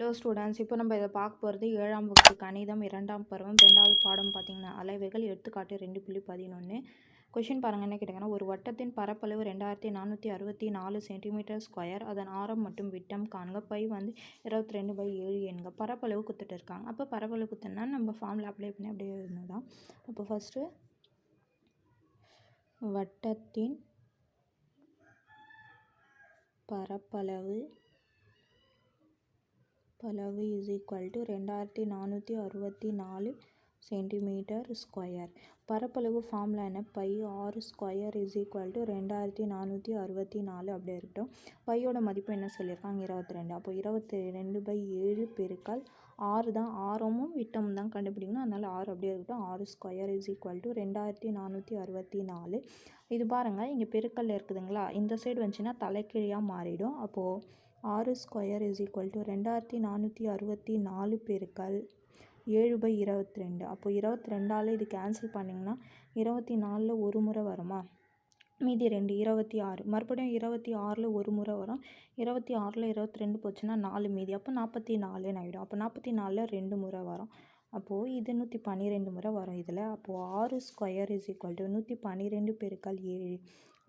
Hello students இப்போ நம்ம இதை பார்க்க போகிறது ஏழாம் வகுப்பு கணிதம் இரண்டாம் பருவம் ரெண்டாவது பாடம் பார்த்தீங்கன்னா அலைவுகள் எடுத்துக்காட்டு ரெண்டு புள்ளி பதினொன்று கொஷின் பாருங்கள் என்ன கேட்டிங்கன்னா ஒரு வட்டத்தின் பரப்பளவு ரெண்டாயிரத்தி நானூற்றி அறுபத்தி நாலு சென்டிமீட்டர் ஸ்கொயர் அதன் ஆரம் மற்றும் விட்டம் காண்க பை வந்து இருபத்தி ரெண்டு பை ஏழு எண்க பரப்பளவு கொடுத்துட்டு இருக்காங்க. அப்போ பரப்பளவு குத்துனா நம்ம ஃபார்மில் அப்ளை பண்ணி அப்படியே இருந்ததான் அப்போ ஃபஸ்ட்டு வட்டத்தின் பரப்பளவு பளவு இஸ் ஈக்குவல் டு ரெண்டாயிரத்தி நானூற்றி அறுபத்தி நாலு சென்டிமீட்டர் ஸ்கொயர் பரப்பளவு ஃபார்முலா என்ன? பை ஆறு ஸ்கொயர் இஸ் ஈக்குவல் டு ரெண்டாயிரத்தி நானூற்றி அறுபத்தி நாலு அப்படியே இருக்கட்டும். பையோட மதிப்பு என்ன சொல்லியிருக்காங்க? இருபத்தி ரெண்டு. அப்போ இருபத்தி ரெண்டு பை ஏழு பெருக்கால் ஆறு தான் ஆரமும் விட்டமும் தான் கண்டுபிடிக்கணும். அதனால் ஆறு அப்படியே இருக்கட்டும். ஆறு ஸ்கொயர் இஸ் ஈக்குவல் டு ரெண்டாயிரத்தி நானூற்றி அறுபத்தி நாலு. இது பாருங்கள் இங்கே பெருக்கல் இருக்குதுங்களா? இந்த சைடு வந்துச்சுன்னா தலைக்கீழியாக மாறிடும். அப்போது ஆறு ஸ்கொயர் இஸ் ஈக்குவல் டு ரெண்டாயிரத்தி நானூற்றி அறுபத்தி நாலு பெருக்கல் ஏழு பை இருபத்தி ரெண்டு அப்போது இருபத்தி ரெண்டால் இது கேன்சல் பண்ணிங்கன்னா இருபத்தி நாலில் ஒரு முறை வருமா? மீதி ரெண்டு இருபத்தி ஆறு. மறுபடியும் இருபத்தி ஆறில் ஒரு முறை வரும். இருபத்தி ஆறில் இருபத்தி ரெண்டு போச்சுன்னா நாலு மீதி. அப்போ நாற்பத்தி நாலுன்னு ஆகிடும் அப்போ நாற்பத்தி நாலில் ரெண்டு முறை வரும். அப்போது இது நூற்றி பன்னிரெண்டு முறை வரும் இதில். அப்போது ஆறு ஸ்கொயர் இஸ் ஈக்குவல் டு நூற்றி பன்னிரெண்டு பெருக்கல் ஏழு.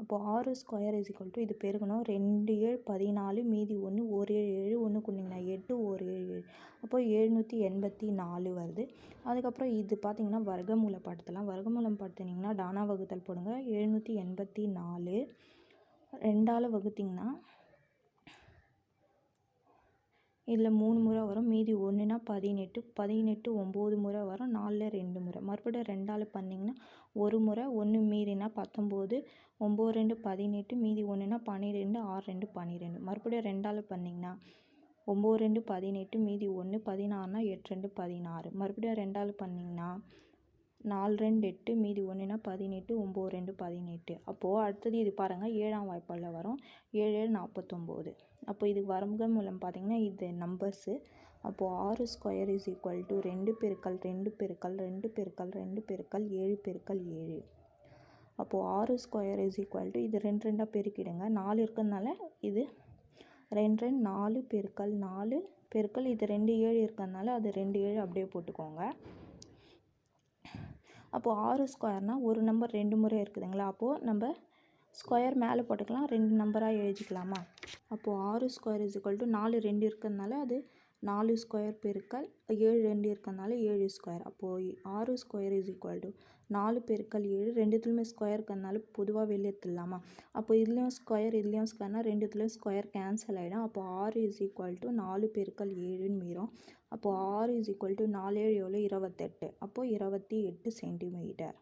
அப்போது ஆறு ஸ்கொயர் இஸ் ஈக்குவல் டு இது பெருக்கணும். ரெண்டு ஏழு பதினாலு மீதி ஒன்று ஒரு ஏழு ஏழு ஒன்று கொண்டிங்கன்னா எட்டு ஒரு ஏழு ஏழு. அப்போது எழுநூற்றி எண்பத்தி நாலு வருது. அதுக்கப்புறம் இது பார்த்திங்கன்னா வர்க்கமூல படுத்தலாம் வர்க்கமூலம் படுத்துனீங்கன்னா டானா வகுத்தல் போடுங்க. எழுநூற்றி எண்பத்தி நாலு. ரெண்டால் வகுத்திங்கன்னா இதில் மூணு முறை வரும். மீதி ஒன்றுனா பதினெட்டு பதினெட்டு ஒம்பது முறை வரும். நாலில் ரெண்டு முறை. மறுபடியும் ரெண்டால் பண்ணிங்கன்னா ஒரு முறை ஒன்று மீறினா பத்தொம்போது ஒம்பது ரெண்டு பதினெட்டு மீதி ஒன்றுனா பன்னிரெண்டு ஆறு ரெண்டு பன்னிரெண்டு. மறுபடியும் ரெண்டால் பண்ணிங்கன்னா ஒம்பது ரெண்டு பதினெட்டு மீதி ஒன்று பதினாறுனா எட்டு ரெண்டு பதினாறு. மறுபடியும் ரெண்டால் பண்ணிங்கன்னா நாலு ரெண்டு எட்டு மீதி ஒன்றுனா பதினெட்டு ஒம்பது ரெண்டு பதினெட்டு. அப்போது அடுத்தது இது பாருங்கள் ஏழாம் வாய்ப்பாடில் வரும். ஏழு ஏழு நாற்பத்தொம்போது. அப்போ இது வரம்புக மூலம் பார்த்திங்கன்னா இது நம்பர்ஸு அப்போது ஆறு ஸ்கொயர் இஸ் ஈக்குவல் டு ரெண்டு பெருக்கல் ரெண்டு பெருக்கல் ரெண்டு பெருக்கல் ரெண்டு பெருக்கல் ஏழு பெருக்கல் ஏழு. அப்போது ஆறு ஸ்கொயர் இஸ் ஈக்குவல் டு இது ரெண்டு ரெண்டாக பெருக்கிடுங்க. நாலு இருக்கிறதுனால இது ரெண்டு ரெண்டு நாலு பெருக்கல் நாலு பெருக்கல் இது ரெண்டு ஏழு இருக்கிறதுனால அது ரெண்டு ஏழு அப்படியே போட்டுக்கோங்க. அப்போது ஆறு ஸ்கொயர்னால் ஒரு நம்பர் ரெண்டு முறை இருக்குதுங்களா? அப்போது நம்ம ஸ்கொயர் மேலே போட்டுக்கலாம் ரெண்டு நம்பராக எழுதிக்கலாமா? அப்போது ஆறு ஸ்கொயர் இஸ் ஈக்குவல் டு நாலு ரெண்டு இருக்கிறதுனால அது நாலு ஸ்கொயர் பெருக்கல் ஏழு ரெண்டு இருக்கிறதுனால ஏழு ஸ்கொயர். அப்போது ஆறு ஸ்கொயர் இஸ் ஈக்குவல் டு நாலு பெருக்கல் ஏழு ரெண்டுத்துலையுமே ஸ்கொயர் இருக்கிறதுனால பொதுவாக வெளியே எடுத்துடலாமா? அப்போ இதுலேயும் ஸ்கொயர் இதுலேயும் ஸ்கொயர்னால் ரெண்டுத்துலேயும் ஸ்கொயர் கேன்சல் ஆகிடும் அப்போ ஆறு இஸ் ஈக்குவல் டு நாலு பெருக்கல் ஏழுன்னு மீறும். அப்போது ஆறு இஸ் ஈக்குவல் டு நாலு ஏழு எவ்வளோ இருபத்தெட்டு. அப்போது இருபத்தி எட்டு சென்டிமீட்டர்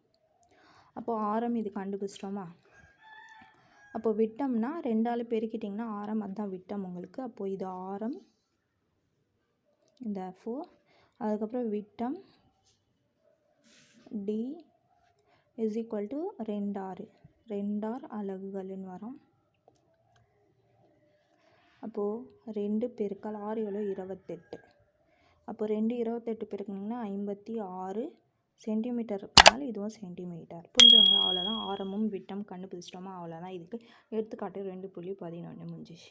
அப்போது ஆரம் இது கண்டுபிடிச்சிட்டோமா? அப்போது விட்டம்னா ரெண்டால் பெருக்கிட்டிங்கன்னா ஆரம் அதுதான் விட்டம் உங்களுக்கு. அப்போது இது ஆரம் இந்த ஃபோ அதுக்கப்புறம் விட்டம் டி இஸ் ஈக்குவல் டு ரெண்டாறு. ரெண்டார் அலகுகள்னு வரும். அப்போது ரெண்டு பெருக்கல் ஆறு எவ்வளோ இருபத்தெட்டு. அப்போது ரெண்டு இருபத்தெட்டு பெருக்கினீங்கன்னா ஐம்பத்தி ஆறு சென்டிமீட்டர் இருக்கனால இதுவும் சென்டிமீட்டர் புரிஞ்சவங்களா அவ்வளோதான் ஆரமும் விட்டம் கண்டுபிடிச்சிட்டோமா? அவ்வளோதான் இதுக்கு எடுத்துக்காட்டு ரெண்டு புள்ளி பதினொன்று முடிஞ்சிச்சு.